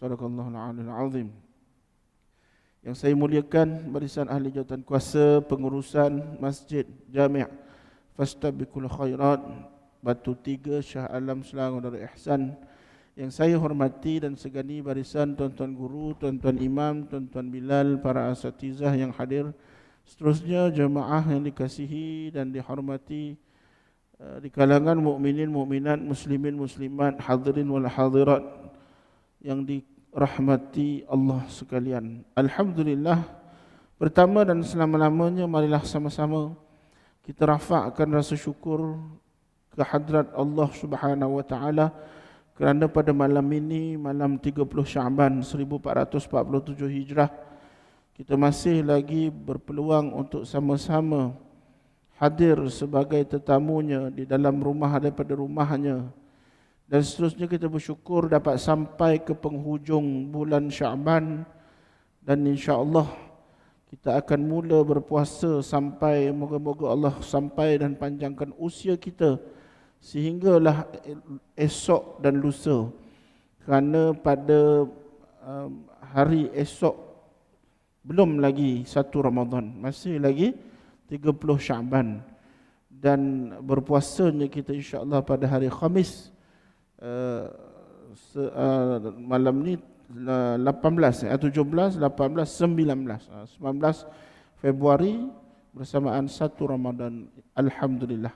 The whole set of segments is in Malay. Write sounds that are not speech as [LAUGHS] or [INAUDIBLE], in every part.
Sadaqallahul aliyul azim. Yang saya muliakan barisan ahli jawatan kuasa pengurusan Masjid Jami' Fastabiqul Khairat Batu Tiga Shah Alam Selangor Darul Ihsan yang saya hormati dan segani barisan tuan-tuan guru, tuan-tuan imam, tuan-tuan bilal, para asatizah yang hadir seterusnya jemaah yang dikasihi dan dihormati uh, di kalangan mukminin, mukminat, muslimin, muslimat, hadirin wal hadirat yang dirahmati Allah sekalian. Alhamdulillah. Pertama dan selama-lamanya marilah sama-sama kita rafakkan rasa syukur ke hadrat Allah Subhanahu wa taala kerana pada malam ini malam 30 Syaban 1447 Hijrah kita masih lagi berpeluang untuk sama-sama hadir sebagai tetamunya di dalam rumah daripada rumahnya dan seterusnya kita bersyukur dapat sampai ke penghujung bulan Syaban dan insya-Allah kita akan mula berpuasa sampai moga-moga Allah sampai dan panjangkan usia kita sehinggalah esok dan lusa. Kerana pada um, hari esok belum lagi satu Ramadan masih lagi 30 Syaban dan berpuasanya kita insya-Allah pada hari Khamis uh, se, uh, malam ni uh, 18 eh, 17 18 19 uh, 19 Februari bersamaan satu Ramadan. Alhamdulillah.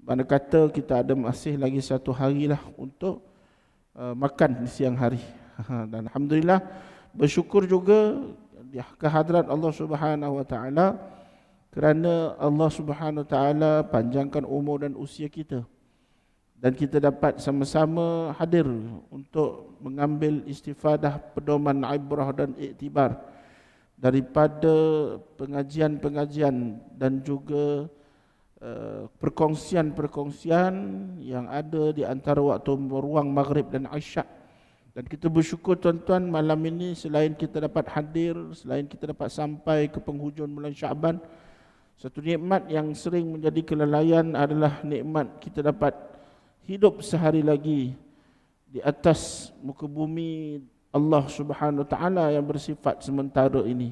Mana kata kita ada masih lagi satu hari lah untuk uh, makan di siang hari. [LAUGHS] Dan alhamdulillah bersyukur juga di kehadrat Allah Subhanahu wa taala kerana Allah Subhanahu wa taala panjangkan umur dan usia kita dan kita dapat sama-sama hadir untuk mengambil istifadah pedoman ibrah dan iktibar daripada pengajian-pengajian dan juga uh, perkongsian-perkongsian yang ada di antara waktu ruang maghrib dan isyak. Dan kita bersyukur tuan-tuan malam ini selain kita dapat hadir selain kita dapat sampai ke penghujung bulan Syaban satu nikmat yang sering menjadi kelalaian adalah nikmat kita dapat hidup sehari lagi di atas muka bumi Allah Subhanahu taala yang bersifat sementara ini.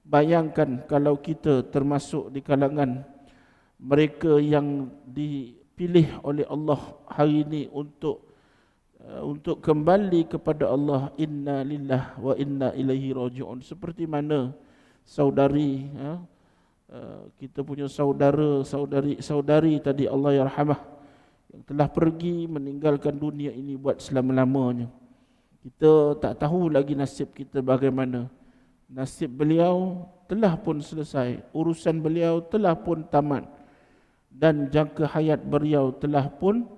Bayangkan kalau kita termasuk di kalangan mereka yang dipilih oleh Allah hari ini untuk uh, untuk kembali kepada Allah inna lillah wa inna ilaihi rajiun seperti mana saudari uh, kita punya saudara saudari saudari tadi Allah yarhamah yang telah pergi meninggalkan dunia ini buat selama-lamanya. Kita tak tahu lagi nasib kita bagaimana. Nasib beliau telah pun selesai. Urusan beliau telah pun tamat. Dan jangka hayat beliau telah pun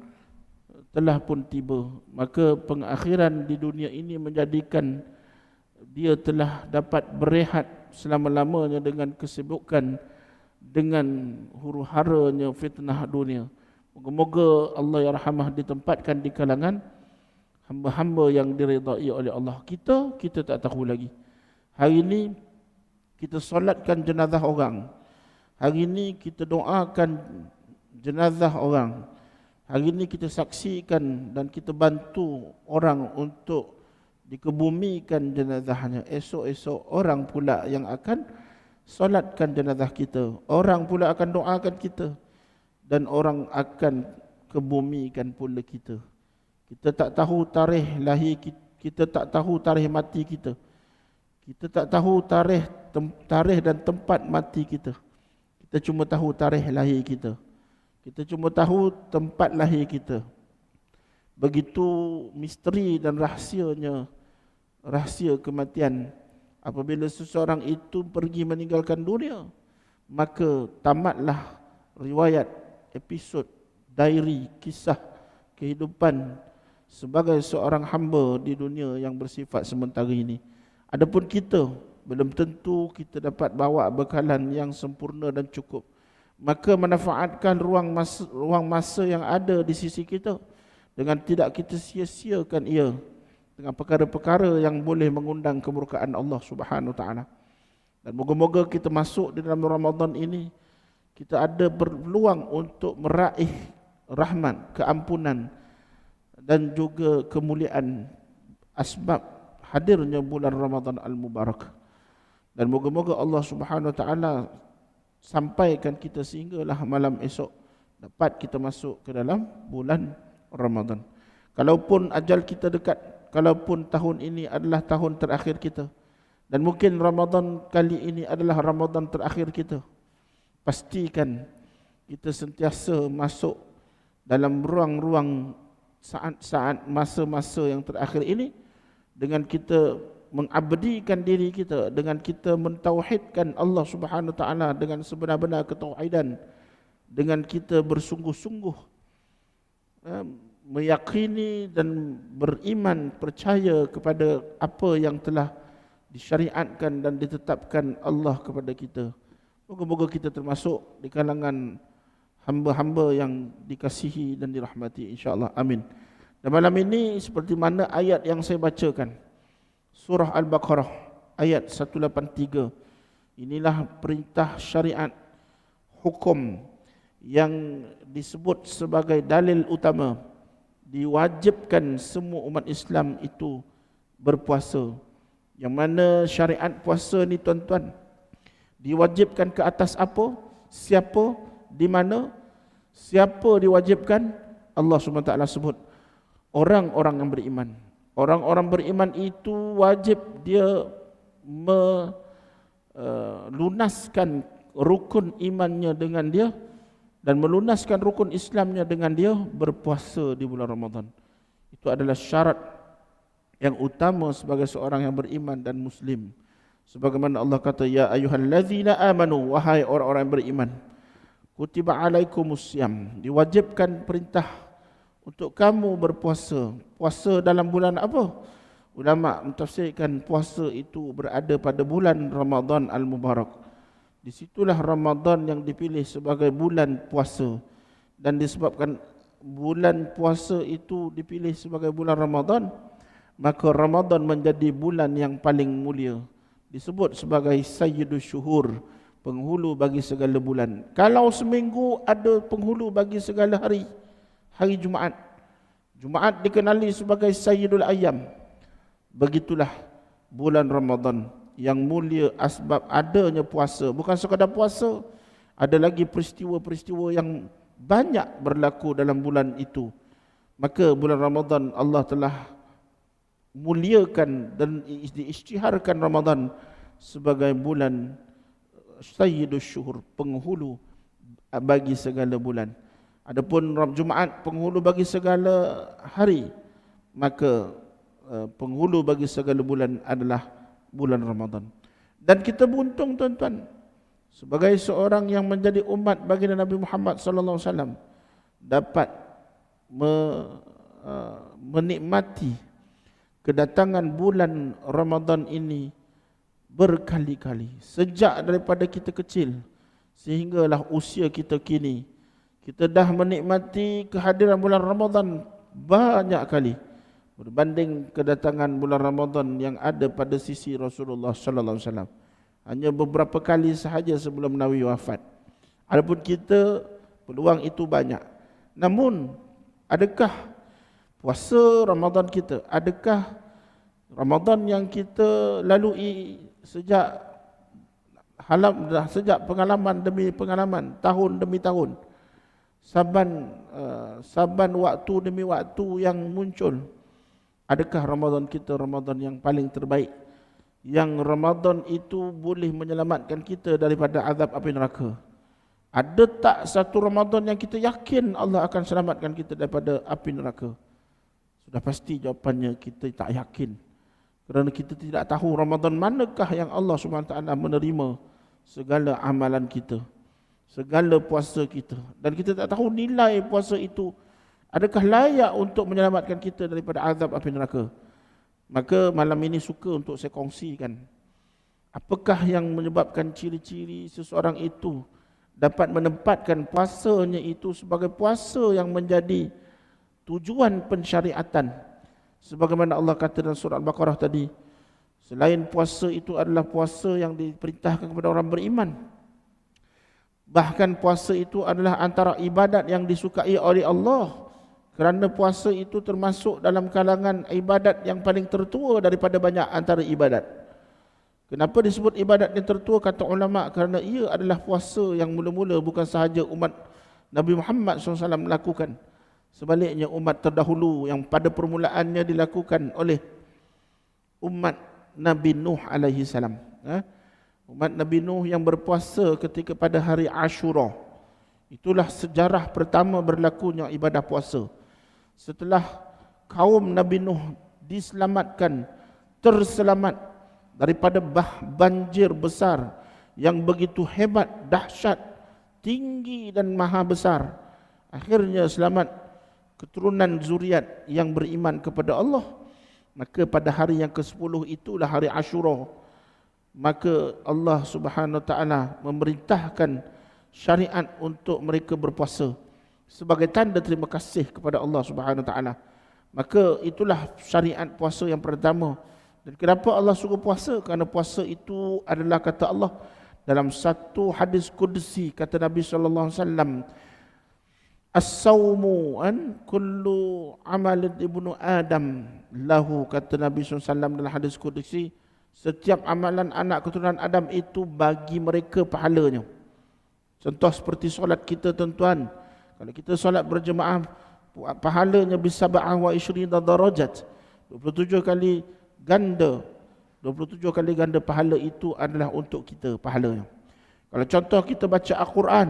telah pun tiba. Maka pengakhiran di dunia ini menjadikan dia telah dapat berehat selama-lamanya dengan kesibukan dengan huru-haranya fitnah dunia. Moga-moga Allah yang rahmah ditempatkan di kalangan hamba-hamba yang diridai oleh Allah. Kita, kita tak tahu lagi. Hari ini kita solatkan jenazah orang. Hari ini kita doakan jenazah orang. Hari ini kita saksikan dan kita bantu orang untuk dikebumikan jenazahnya. Esok-esok orang pula yang akan solatkan jenazah kita. Orang pula akan doakan kita dan orang akan kebumikan pula kita. Kita tak tahu tarikh lahir kita, kita tak tahu tarikh mati kita. Kita tak tahu tarikh tarikh dan tempat mati kita. Kita cuma tahu tarikh lahir kita. Kita cuma tahu tempat lahir kita. Begitu misteri dan rahsianya rahsia kematian apabila seseorang itu pergi meninggalkan dunia maka tamatlah riwayat episod diary kisah kehidupan sebagai seorang hamba di dunia yang bersifat sementara ini. Adapun kita belum tentu kita dapat bawa bekalan yang sempurna dan cukup. Maka manfaatkan ruang masa, ruang masa yang ada di sisi kita dengan tidak kita sia-siakan ia dengan perkara-perkara yang boleh mengundang kemurkaan Allah Subhanahu taala. Dan moga-moga kita masuk di dalam Ramadan ini kita ada peluang untuk meraih rahmat, keampunan dan juga kemuliaan asbab hadirnya bulan Ramadan al-Mubarak. Dan moga-moga Allah Subhanahu Wa Taala sampaikan kita sehinggalah malam esok dapat kita masuk ke dalam bulan Ramadan. Kalaupun ajal kita dekat, kalaupun tahun ini adalah tahun terakhir kita dan mungkin Ramadan kali ini adalah Ramadan terakhir kita. Pastikan kita sentiasa masuk dalam ruang-ruang saat-saat masa-masa yang terakhir ini dengan kita mengabdikan diri kita dengan kita mentauhidkan Allah Subhanahu taala dengan sebenar-benar ketauhidan dengan kita bersungguh-sungguh eh, meyakini dan beriman percaya kepada apa yang telah disyariatkan dan ditetapkan Allah kepada kita. Moga-moga kita termasuk di kalangan hamba-hamba yang dikasihi dan dirahmati insya-Allah. Amin. Dan malam ini seperti mana ayat yang saya bacakan. Surah Al-Baqarah ayat 183. Inilah perintah syariat hukum yang disebut sebagai dalil utama diwajibkan semua umat Islam itu berpuasa. Yang mana syariat puasa ni tuan-tuan diwajibkan ke atas apa? Siapa? Di mana? Siapa diwajibkan? Allah SWT sebut orang-orang yang beriman. Orang-orang beriman itu wajib dia melunaskan uh, rukun imannya dengan dia dan melunaskan rukun Islamnya dengan dia berpuasa di bulan Ramadan. Itu adalah syarat yang utama sebagai seorang yang beriman dan muslim. Sebagaimana Allah kata ya ayyuhallazina amanu wahai orang-orang yang beriman kutiba alaikumusiyam diwajibkan perintah untuk kamu berpuasa. Puasa dalam bulan apa? Ulama mentafsirkan puasa itu berada pada bulan Ramadan al-Mubarak. Di situlah Ramadan yang dipilih sebagai bulan puasa dan disebabkan bulan puasa itu dipilih sebagai bulan Ramadan, maka Ramadan menjadi bulan yang paling mulia. Disebut sebagai Sayyidus Syuhur penghulu bagi segala bulan. Kalau seminggu ada penghulu bagi segala hari, hari Jumaat. Jumaat dikenali sebagai Sayyidul Ayam. Begitulah bulan Ramadan yang mulia asbab adanya puasa. Bukan sekadar puasa, ada lagi peristiwa-peristiwa yang banyak berlaku dalam bulan itu. Maka bulan Ramadan Allah telah muliakan dan diisytiharkan Ramadan sebagai bulan sayyidus syuhur penghulu bagi segala bulan. Adapun Rabb Jumaat penghulu bagi segala hari maka uh, penghulu bagi segala bulan adalah bulan Ramadan. Dan kita beruntung tuan-tuan sebagai seorang yang menjadi umat bagi Nabi Muhammad sallallahu alaihi wasallam dapat me, uh, menikmati kedatangan bulan Ramadan ini berkali-kali sejak daripada kita kecil sehinggalah usia kita kini kita dah menikmati kehadiran bulan Ramadan banyak kali berbanding kedatangan bulan Ramadan yang ada pada sisi Rasulullah sallallahu alaihi wasallam. Hanya beberapa kali sahaja sebelum Nabi wafat. Adapun kita peluang itu banyak. Namun adakah puasa Ramadan kita? Adakah Ramadan yang kita lalui sejak halam sejak pengalaman demi pengalaman tahun demi tahun? Saban uh, saban waktu demi waktu yang muncul. Adakah Ramadan kita Ramadan yang paling terbaik? Yang Ramadan itu boleh menyelamatkan kita daripada azab api neraka? Ada tak satu Ramadan yang kita yakin Allah akan selamatkan kita daripada api neraka sudah pasti jawapannya kita tak yakin kerana kita tidak tahu Ramadan manakah yang Allah SWT menerima segala amalan kita. Segala puasa kita. Dan kita tak tahu nilai puasa itu. Adakah layak untuk menyelamatkan kita daripada azab api neraka. Maka malam ini suka untuk saya kongsikan. Apakah yang menyebabkan ciri-ciri seseorang itu dapat menempatkan puasanya itu sebagai puasa yang menjadi tujuan pensyariatan Sebagaimana Allah kata dalam surah Al-Baqarah tadi, selain puasa itu adalah puasa yang diperintahkan kepada orang beriman. Bahkan puasa itu adalah antara ibadat yang disukai oleh Allah Kerana puasa itu termasuk dalam kalangan ibadat yang paling tertua daripada banyak antara ibadat. Kenapa disebut ibadat yang tertua kata ulama kerana ia adalah puasa yang mula-mula bukan sahaja umat Nabi Muhammad SAW melakukan. Sebaliknya umat terdahulu yang pada permulaannya dilakukan oleh umat Nabi Nuh alaihi salam. Ha? Umat Nabi Nuh yang berpuasa ketika pada hari Ashura. Itulah sejarah pertama berlakunya ibadah puasa setelah kaum Nabi Nuh diselamatkan terselamat daripada bah banjir besar yang begitu hebat dahsyat tinggi dan maha besar akhirnya selamat keturunan zuriat yang beriman kepada Allah maka pada hari yang ke-10 itulah hari Ashura maka Allah Subhanahu taala memerintahkan syariat untuk mereka berpuasa sebagai tanda terima kasih kepada Allah Subhanahu taala. Maka itulah syariat puasa yang pertama. Dan kenapa Allah suruh puasa? Kerana puasa itu adalah kata Allah dalam satu hadis qudsi kata Nabi sallallahu alaihi wasallam As-sawmu an kullu amal ibnu Adam lahu kata Nabi SAW dalam hadis qudsi setiap amalan anak keturunan Adam itu bagi mereka pahalanya. Contoh seperti solat kita tuan-tuan, kalau kita solat berjemaah pahalanya bisa wa ishrina darajat. 27 kali ganda 27 kali ganda pahala itu adalah untuk kita pahalanya. Kalau contoh kita baca Al-Quran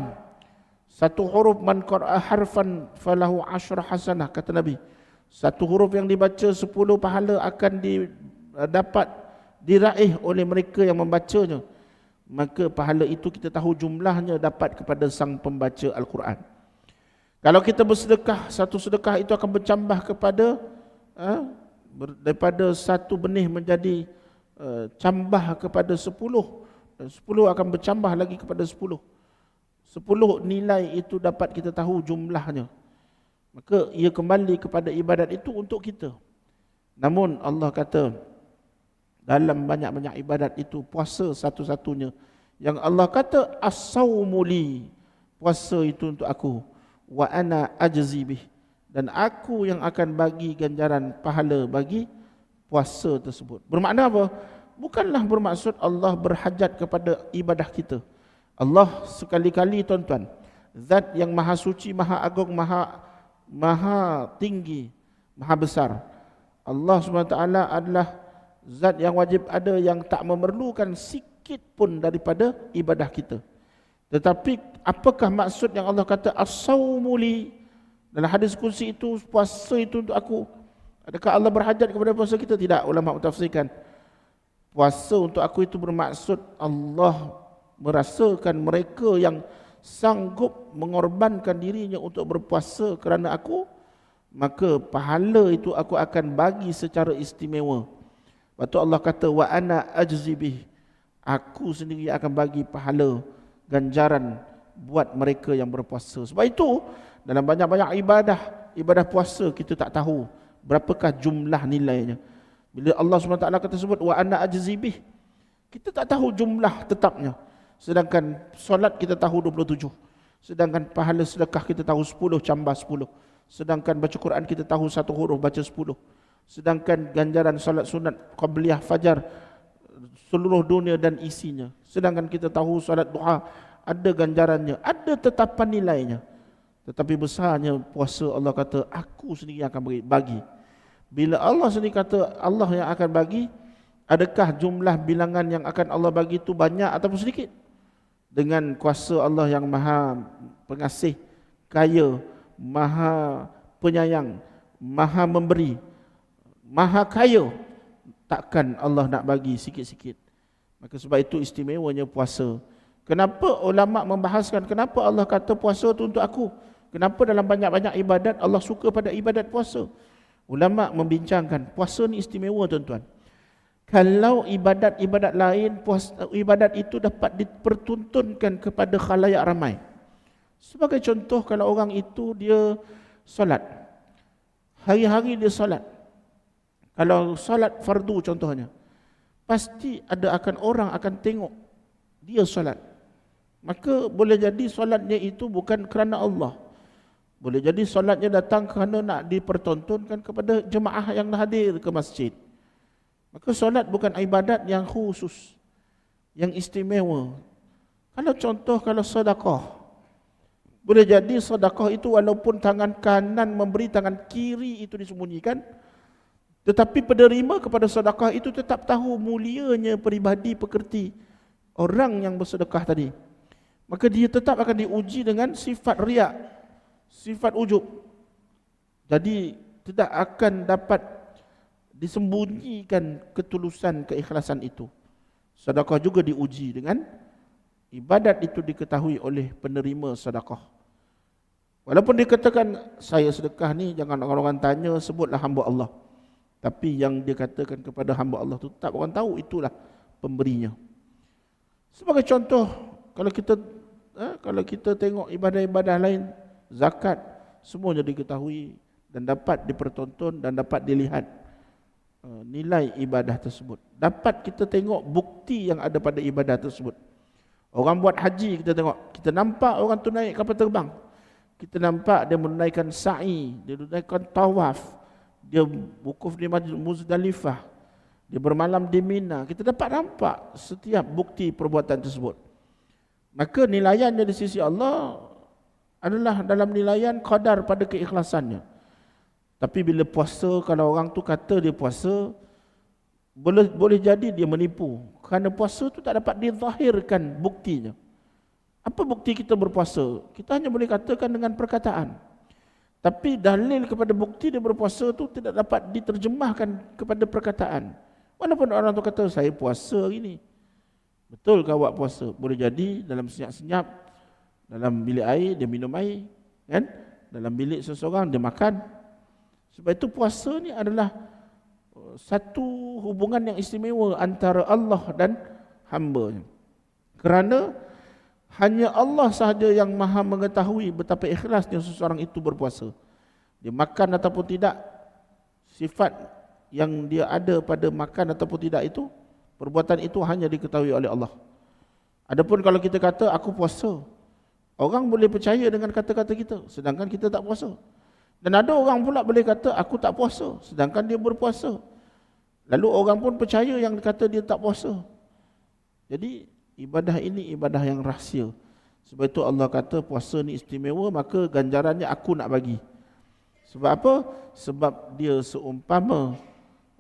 satu huruf man qara'a harfan falahu ashra hasanah kata Nabi. Satu huruf yang dibaca 10 pahala akan didapat diraih oleh mereka yang membacanya. Maka pahala itu kita tahu jumlahnya dapat kepada sang pembaca Al-Quran. Kalau kita bersedekah, satu sedekah itu akan bercambah kepada uh, daripada satu benih menjadi uh, cambah kepada sepuluh. Sepuluh akan bercambah lagi kepada sepuluh. Sepuluh nilai itu dapat kita tahu jumlahnya. Maka ia kembali kepada ibadat itu untuk kita. Namun Allah kata dalam banyak-banyak ibadat itu puasa satu-satunya. Yang Allah kata as-sawmuli. Puasa itu untuk aku wa ana ajzi bih dan aku yang akan bagi ganjaran pahala bagi puasa tersebut. Bermakna apa? Bukanlah bermaksud Allah berhajat kepada ibadah kita. Allah sekali-kali tuan-tuan, zat yang maha suci, maha agung, maha maha tinggi, maha besar. Allah SWT adalah zat yang wajib ada yang tak memerlukan sikit pun daripada ibadah kita. Tetapi apakah maksud yang Allah kata as-saumuli dalam hadis kursi itu puasa itu untuk aku? Adakah Allah berhajat kepada puasa kita? Tidak, ulama mentafsirkan. Puasa untuk aku itu bermaksud Allah merasakan mereka yang sanggup mengorbankan dirinya untuk berpuasa kerana aku, maka pahala itu aku akan bagi secara istimewa. Waktu Allah kata wa ana ajzibih. Aku sendiri akan bagi pahala ganjaran buat mereka yang berpuasa. Sebab itu dalam banyak-banyak ibadah, ibadah puasa kita tak tahu berapakah jumlah nilainya. Bila Allah SWT kata sebut wa ana ajzibih, kita tak tahu jumlah tetapnya. Sedangkan solat kita tahu 27. Sedangkan pahala sedekah kita tahu 10 cambah 10. Sedangkan baca Quran kita tahu satu huruf baca 10. Sedangkan ganjaran solat sunat qabliyah fajar seluruh dunia dan isinya. Sedangkan kita tahu solat duha ada ganjarannya, ada tetapan nilainya. Tetapi besarnya puasa Allah kata aku sendiri akan bagi. Bila Allah sendiri kata Allah yang akan bagi, adakah jumlah bilangan yang akan Allah bagi itu banyak ataupun sedikit? Dengan kuasa Allah yang maha pengasih, kaya, maha penyayang, maha memberi, maha kaya, takkan Allah nak bagi sikit-sikit. Maka sebab itu istimewanya puasa. Kenapa ulama membahaskan kenapa Allah kata puasa itu untuk aku? Kenapa dalam banyak-banyak ibadat Allah suka pada ibadat puasa? Ulama membincangkan puasa ni istimewa tuan-tuan. Kalau ibadat-ibadat lain puasa, ibadat itu dapat dipertuntunkan kepada khalayak ramai. Sebagai contoh kalau orang itu dia solat. Hari-hari dia solat. Kalau salat fardu contohnya, pasti ada akan orang akan tengok dia salat. Maka boleh jadi salatnya itu bukan kerana Allah. Boleh jadi solatnya datang kerana nak dipertontonkan kepada jemaah yang hadir ke masjid. Maka solat bukan ibadat yang khusus, yang istimewa. Kalau contoh kalau sedekah. Boleh jadi sedekah itu walaupun tangan kanan memberi tangan kiri itu disembunyikan, tetapi penerima kepada sedekah itu tetap tahu mulianya peribadi pekerti orang yang bersedekah tadi. Maka dia tetap akan diuji dengan sifat riak sifat ujub. Jadi tidak akan dapat disembunyikan ketulusan keikhlasan itu. Sedekah juga diuji dengan ibadat itu diketahui oleh penerima sedekah. Walaupun dikatakan saya sedekah ni jangan orang-orang tanya sebutlah hamba Allah. Tapi yang dia katakan kepada hamba Allah itu tak orang tahu itulah pemberinya. Sebagai contoh kalau kita eh, kalau kita tengok ibadah-ibadah lain zakat semuanya diketahui dan dapat dipertonton dan dapat dilihat nilai ibadah tersebut. Dapat kita tengok bukti yang ada pada ibadah tersebut. Orang buat haji kita tengok, kita nampak orang tu naik kapal terbang. Kita nampak dia menunaikan sa'i, dia menunaikan tawaf, dia wukuf di Muzdalifah, dia bermalam di Mina. Kita dapat nampak setiap bukti perbuatan tersebut. Maka nilaiannya di sisi Allah adalah dalam nilaian qadar pada keikhlasannya. Tapi bila puasa, kalau orang tu kata dia puasa, boleh boleh jadi dia menipu. Kerana puasa tu tak dapat dizahirkan buktinya. Apa bukti kita berpuasa? Kita hanya boleh katakan dengan perkataan. Tapi dalil kepada bukti dia berpuasa tu tidak dapat diterjemahkan kepada perkataan. Walaupun orang tu kata saya puasa hari ni. Betul ke awak puasa? Boleh jadi dalam senyap-senyap dalam bilik air dia minum air kan dalam bilik seseorang dia makan sebab itu puasa ni adalah uh, satu hubungan yang istimewa antara Allah dan hamba kerana hanya Allah sahaja yang maha mengetahui betapa ikhlasnya seseorang itu berpuasa. Dia makan ataupun tidak sifat yang dia ada pada makan ataupun tidak itu perbuatan itu hanya diketahui oleh Allah. Adapun kalau kita kata aku puasa Orang boleh percaya dengan kata-kata kita sedangkan kita tak puasa. Dan ada orang pula boleh kata aku tak puasa sedangkan dia berpuasa. Lalu orang pun percaya yang kata dia tak puasa. Jadi ibadah ini ibadah yang rahsia. Sebab itu Allah kata puasa ni istimewa maka ganjarannya aku nak bagi. Sebab apa? Sebab dia seumpama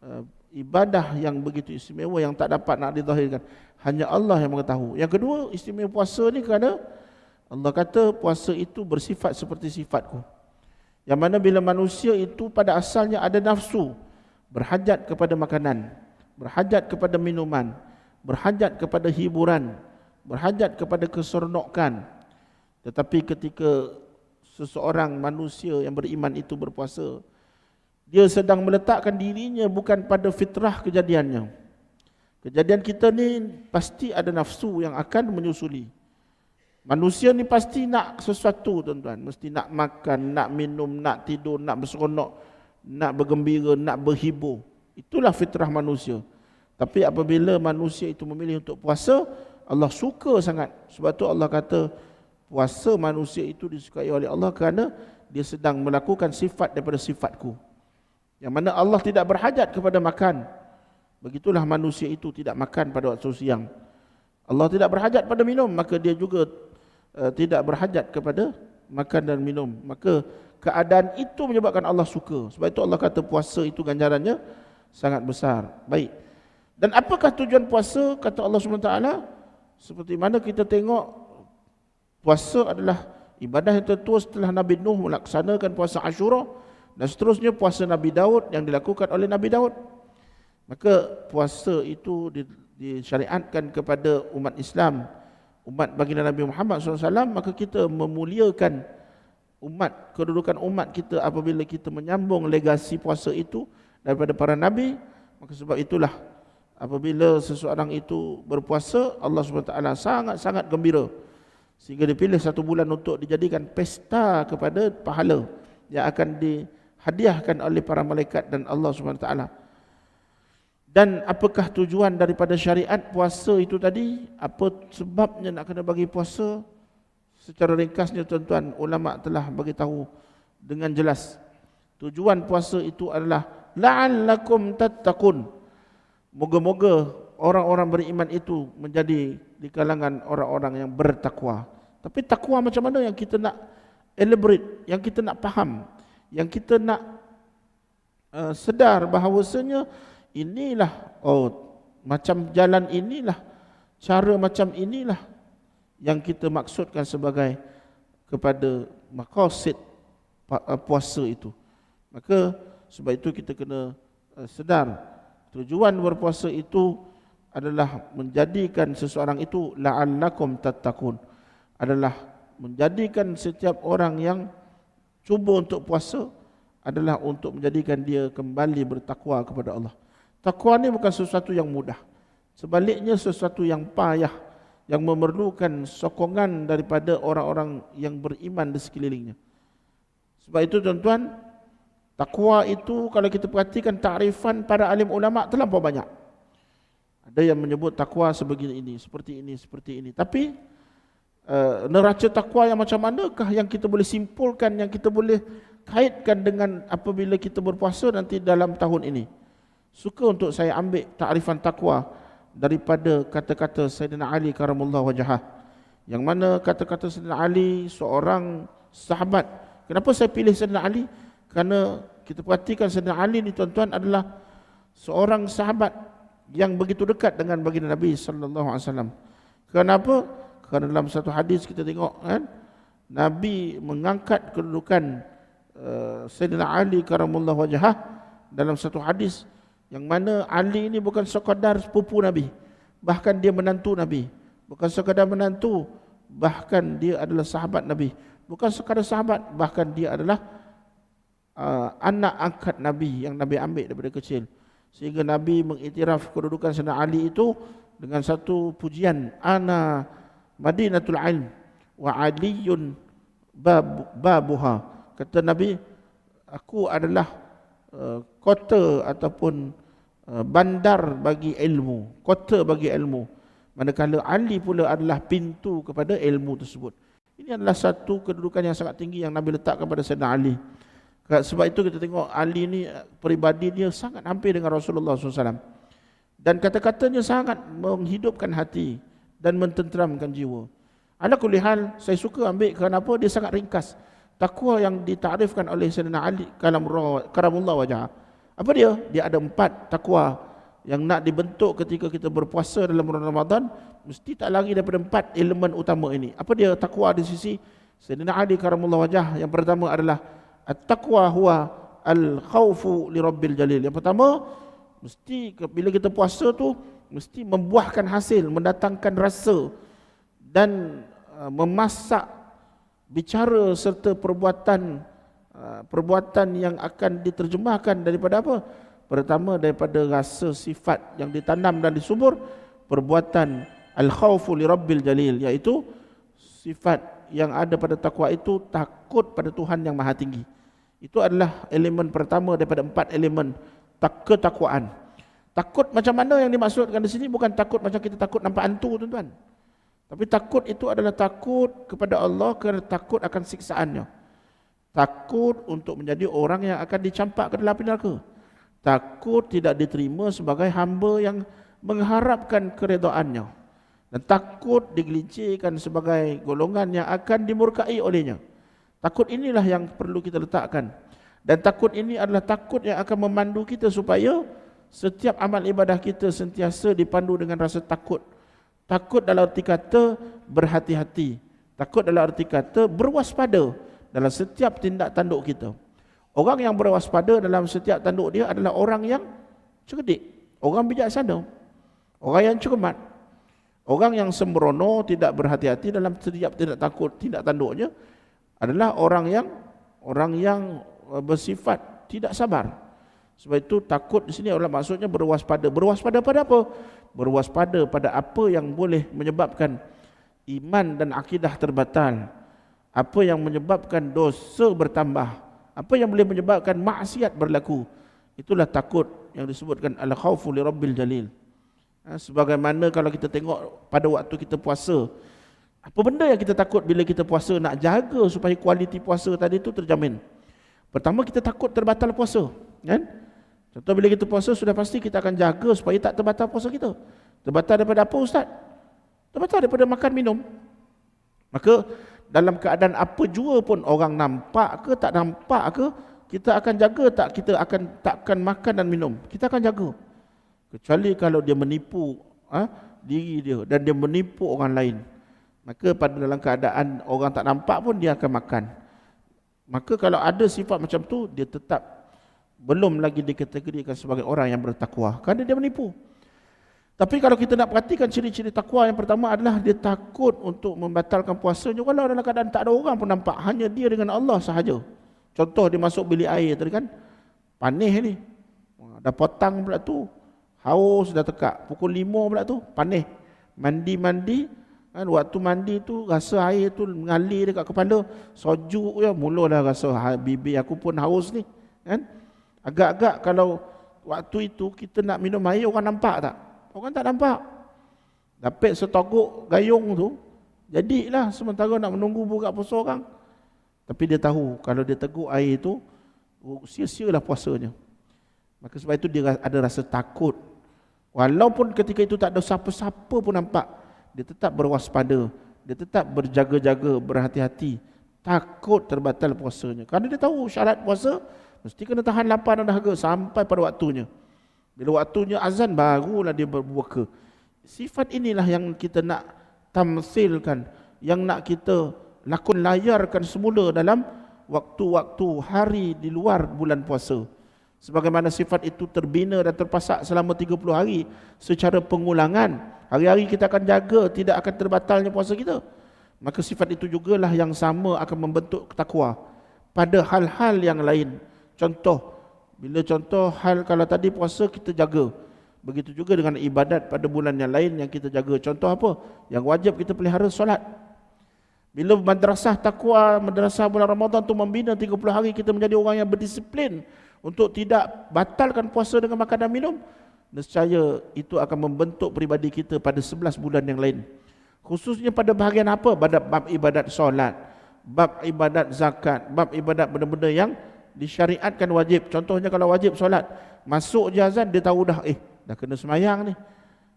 uh, ibadah yang begitu istimewa yang tak dapat nak dizahirkan. Hanya Allah yang mengetahui. Yang kedua istimewa puasa ni kerana Allah kata puasa itu bersifat seperti sifatku. Yang mana bila manusia itu pada asalnya ada nafsu, berhajat kepada makanan, berhajat kepada minuman, berhajat kepada hiburan, berhajat kepada keseronokan. Tetapi ketika seseorang manusia yang beriman itu berpuasa, dia sedang meletakkan dirinya bukan pada fitrah kejadiannya. Kejadian kita ni pasti ada nafsu yang akan menyusuli. Manusia ni pasti nak sesuatu tuan-tuan. Mesti nak makan, nak minum, nak tidur, nak berseronok, nak bergembira, nak berhibur. Itulah fitrah manusia. Tapi apabila manusia itu memilih untuk puasa, Allah suka sangat. Sebab tu Allah kata puasa manusia itu disukai oleh Allah kerana dia sedang melakukan sifat daripada sifatku. Yang mana Allah tidak berhajat kepada makan. Begitulah manusia itu tidak makan pada waktu siang. Allah tidak berhajat pada minum, maka dia juga uh, tidak berhajat kepada makan dan minum. Maka keadaan itu menyebabkan Allah suka. Sebab itu Allah kata puasa itu ganjarannya sangat besar. Baik. Dan apakah tujuan puasa? Kata Allah SWT. Seperti mana kita tengok puasa adalah ibadah yang tertua setelah Nabi Nuh melaksanakan puasa Ashura dan seterusnya puasa Nabi Daud yang dilakukan oleh Nabi Daud. Maka puasa itu disyariatkan kepada umat Islam umat baginda Nabi Muhammad SAW maka kita memuliakan umat kedudukan umat kita apabila kita menyambung legasi puasa itu daripada para nabi. Maka sebab itulah apabila seseorang itu berpuasa Allah SWT sangat-sangat gembira. Sehingga dipilih satu bulan untuk dijadikan pesta kepada pahala yang akan dihadiahkan oleh para malaikat dan Allah SWT dan apakah tujuan daripada syariat puasa itu tadi? Apa sebabnya nak kena bagi puasa? Secara ringkasnya tuan-tuan, ulama telah bagi tahu dengan jelas. Tujuan puasa itu adalah la'allakum tattaqun. Moga-moga orang-orang beriman itu menjadi di kalangan orang-orang yang bertakwa. Tapi takwa macam mana yang kita nak elaborate, yang kita nak faham, yang kita nak uh, sedar bahawasanya inilah oh macam jalan inilah cara macam inilah yang kita maksudkan sebagai kepada maqasid uh, puasa itu. Maka sebab itu kita kena uh, sedar tujuan berpuasa itu adalah menjadikan seseorang itu la'allakum tattaqun adalah menjadikan setiap orang yang cuba untuk puasa adalah untuk menjadikan dia kembali bertakwa kepada Allah. Takwa ni bukan sesuatu yang mudah. Sebaliknya sesuatu yang payah yang memerlukan sokongan daripada orang-orang yang beriman di sekelilingnya. Sebab itu tuan-tuan, Takwa itu kalau kita perhatikan takrifan para alim ulama terlampau banyak. Ada yang menyebut takwa sebegini ini, seperti ini, seperti ini. Tapi uh, neraca takwa yang macam manakah yang kita boleh simpulkan, yang kita boleh kaitkan dengan apabila kita berpuasa nanti dalam tahun ini. Suka untuk saya ambil takrifan takwa daripada kata-kata Sayyidina Ali karamullah wajah. Yang mana kata-kata Sayyidina Ali seorang sahabat. Kenapa saya pilih Sayyidina Ali? Kerana kita perhatikan Sayyidina Ali ni tuan-tuan adalah seorang sahabat yang begitu dekat dengan baginda Nabi sallallahu alaihi wasallam. Kenapa? Kerana dalam satu hadis kita tengok kan Nabi mengangkat kedudukan uh, Sayyidina Ali karamullah wajhah dalam satu hadis yang mana Ali ini bukan sekadar sepupu Nabi, bahkan dia menantu Nabi. Bukan sekadar menantu, bahkan dia adalah sahabat Nabi. Bukan sekadar sahabat, bahkan dia adalah uh, anak angkat Nabi yang Nabi ambil daripada kecil. Sehingga Nabi mengiktiraf kedudukan Sayyidina Ali itu dengan satu pujian ana Madinatul Ilm wa Aliyun bab, babuha. Kata Nabi, aku adalah uh, kota ataupun uh, bandar bagi ilmu, kota bagi ilmu. Manakala Ali pula adalah pintu kepada ilmu tersebut. Ini adalah satu kedudukan yang sangat tinggi yang Nabi letakkan kepada Sayyidina Ali. Sebab itu kita tengok Ali ni peribadi dia sangat hampir dengan Rasulullah SAW. Dan kata-katanya sangat menghidupkan hati dan mententeramkan jiwa. Ala kulihal, saya suka ambil kerana apa? Dia sangat ringkas. Takwa yang ditarifkan oleh Sayyidina Ali karamullah wajah. Apa dia? Dia ada empat takwa yang nak dibentuk ketika kita berpuasa dalam bulan Ramadan. Mesti tak lagi daripada empat elemen utama ini. Apa dia takwa di sisi Sayyidina Ali karamullah wajah? Yang pertama adalah At-taqwa huwa al-khawfu li rabbil jalil. Yang pertama, mesti bila kita puasa tu mesti membuahkan hasil, mendatangkan rasa dan uh, memasak bicara serta perbuatan uh, perbuatan yang akan diterjemahkan daripada apa? Pertama daripada rasa sifat yang ditanam dan disubur perbuatan al-khawfu li rabbil jalil iaitu sifat yang ada pada takwa itu takut pada Tuhan yang maha tinggi. Itu adalah elemen pertama daripada empat elemen tak ketakwaan. Takut macam mana yang dimaksudkan di sini bukan takut macam kita takut nampak hantu tuan-tuan. Tapi takut itu adalah takut kepada Allah kerana takut akan siksaannya. Takut untuk menjadi orang yang akan dicampak ke dalam api neraka. Takut tidak diterima sebagai hamba yang mengharapkan keredaannya. Dan takut digelincirkan sebagai golongan yang akan dimurkai olehnya. Takut inilah yang perlu kita letakkan. Dan takut ini adalah takut yang akan memandu kita supaya setiap amal ibadah kita sentiasa dipandu dengan rasa takut. Takut dalam arti kata berhati-hati. Takut dalam arti kata berwaspada dalam setiap tindak tanduk kita. Orang yang berwaspada dalam setiap tanduk dia adalah orang yang cerdik. Orang bijaksana. Orang yang cermat. Orang yang sembrono tidak berhati-hati dalam setiap tindak takut, tindak tanduknya adalah orang yang orang yang uh, bersifat tidak sabar. Sebab itu takut di sini adalah maksudnya berwaspada. Berwaspada pada apa? Berwaspada pada apa yang boleh menyebabkan iman dan akidah terbatal. Apa yang menyebabkan dosa bertambah. Apa yang boleh menyebabkan maksiat berlaku. Itulah takut yang disebutkan al-khaufu li rabbil jalil. Ha, sebagaimana kalau kita tengok pada waktu kita puasa, apa benda yang kita takut bila kita puasa nak jaga supaya kualiti puasa tadi itu terjamin. Pertama kita takut terbatal puasa, kan? Contoh bila kita puasa sudah pasti kita akan jaga supaya tak terbatal puasa kita. Terbatal daripada apa ustaz? Terbatal daripada makan minum. Maka dalam keadaan apa jua pun orang nampak ke tak nampak ke kita akan jaga tak kita akan takkan makan dan minum. Kita akan jaga. Kecuali kalau dia menipu ha, diri dia dan dia menipu orang lain. Maka pada dalam keadaan orang tak nampak pun dia akan makan. Maka kalau ada sifat macam tu dia tetap belum lagi dikategorikan sebagai orang yang bertakwa kerana dia menipu. Tapi kalau kita nak perhatikan ciri-ciri takwa yang pertama adalah dia takut untuk membatalkan puasanya kalau dalam keadaan tak ada orang pun nampak hanya dia dengan Allah sahaja. Contoh dia masuk bilik air tadi kan panih ni. Dah potang pula tu. Haus dah tekak. Pukul lima pula tu panih. Mandi-mandi kan waktu mandi tu rasa air tu mengalir dekat kepala sojuk ya mulalah rasa ha, bibir aku pun haus ni kan agak-agak kalau waktu itu kita nak minum air orang nampak tak Orang tak nampak. Dapat setogok gayung tu, jadilah sementara nak menunggu buka puasa orang. Tapi dia tahu kalau dia teguk air itu, oh, sia-sialah puasanya. Maka sebab itu dia ada rasa takut. Walaupun ketika itu tak ada siapa-siapa pun nampak, dia tetap berwaspada, dia tetap berjaga-jaga, berhati-hati, takut terbatal puasanya. Kerana dia tahu syarat puasa mesti kena tahan lapar dan dahaga sampai pada waktunya. Bila waktunya azan barulah dia berbuka. Sifat inilah yang kita nak tamsilkan, yang nak kita lakon layarkan semula dalam waktu-waktu hari di luar bulan puasa. Sebagaimana sifat itu terbina dan terpasak selama 30 hari secara pengulangan. Hari-hari kita akan jaga tidak akan terbatalnya puasa kita. Maka sifat itu jugalah yang sama akan membentuk takwa pada hal-hal yang lain. Contoh, bila contoh hal kalau tadi puasa kita jaga. Begitu juga dengan ibadat pada bulan yang lain yang kita jaga. Contoh apa? Yang wajib kita pelihara solat. Bila madrasah takwa, madrasah bulan Ramadan tu membina 30 hari kita menjadi orang yang berdisiplin untuk tidak batalkan puasa dengan makan dan minum. Nescaya itu akan membentuk pribadi kita pada 11 bulan yang lain. Khususnya pada bahagian apa? Pada bab ibadat solat, bab ibadat zakat, bab ibadat benda-benda yang disyariatkan wajib. Contohnya kalau wajib solat, masuk je azan dia tahu dah eh dah kena semayang ni.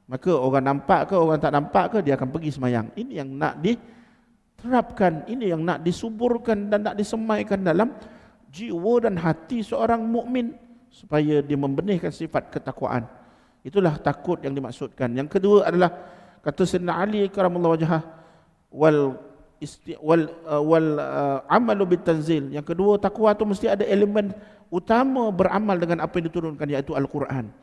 Maka orang nampak ke orang tak nampak ke dia akan pergi semayang. Ini yang nak diterapkan, ini yang nak disuburkan dan nak disemaikan dalam jiwa dan hati seorang mukmin supaya dia membenihkan sifat ketakwaan. Itulah takut yang dimaksudkan. Yang kedua adalah kata Sayyidina Ali karamallahu wajhah wal isti wal uh, wal uh, amalu bitanzil. Yang kedua takwa itu mesti ada elemen utama beramal dengan apa yang diturunkan iaitu al-Quran.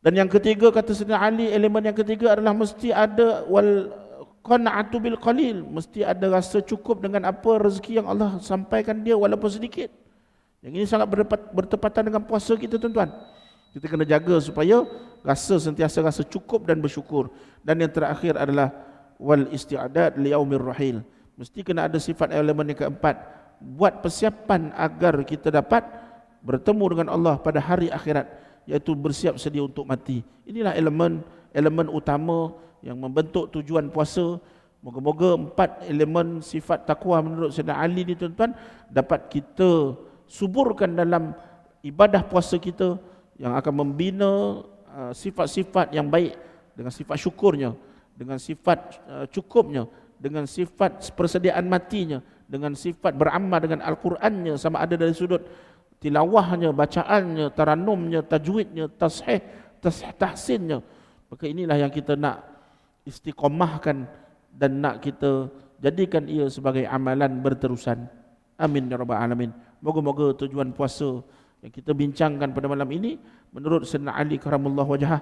Dan yang ketiga kata Sayyidina Ali elemen yang ketiga adalah mesti ada wal qanaatu bil qalil. Mesti ada rasa cukup dengan apa rezeki yang Allah sampaikan dia walaupun sedikit. Yang ini sangat bertepatan dengan puasa kita tuan-tuan. Kita kena jaga supaya rasa sentiasa rasa cukup dan bersyukur. Dan yang terakhir adalah wal isti'adad liyaumir rahil. Mesti kena ada sifat elemen yang keempat. Buat persiapan agar kita dapat bertemu dengan Allah pada hari akhirat iaitu bersiap sedia untuk mati. Inilah elemen elemen utama yang membentuk tujuan puasa. Moga-moga empat elemen sifat takwa menurut Sayyidina Ali ni tuan-tuan dapat kita suburkan dalam ibadah puasa kita yang akan membina uh, sifat-sifat yang baik dengan sifat syukurnya dengan sifat uh, cukupnya, dengan sifat persediaan matinya, dengan sifat beramal dengan Al-Qurannya sama ada dari sudut tilawahnya, bacaannya, taranumnya, tajwidnya, tashih, tahsinnya. Maka inilah yang kita nak istiqomahkan dan nak kita jadikan ia sebagai amalan berterusan. Amin ya rabbal alamin. Moga-moga tujuan puasa yang kita bincangkan pada malam ini menurut Sayyidina Ali karamallahu wajhah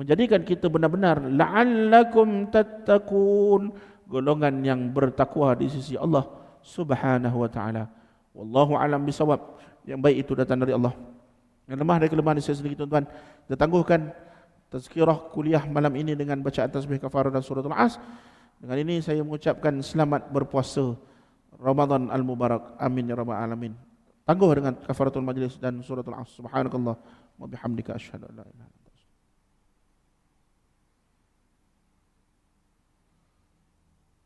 menjadikan kita benar-benar la'allakum tattaqun golongan yang bertakwa di sisi Allah Subhanahu wa taala. Wallahu alam bisawab. Yang baik itu datang dari Allah. Yang lemah dari kelemahan saya sendiri tuan-tuan. Kita tangguhkan tazkirah kuliah malam ini dengan bacaan tasbih kafarah dan suratul as. Dengan ini saya mengucapkan selamat berpuasa Ramadan al-Mubarak. Amin ya rabbal alamin. Tangguh dengan kafaratul majlis dan suratul as. Subhanakallah wa bihamdika asyhadu an la ilaha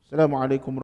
السلام عليكم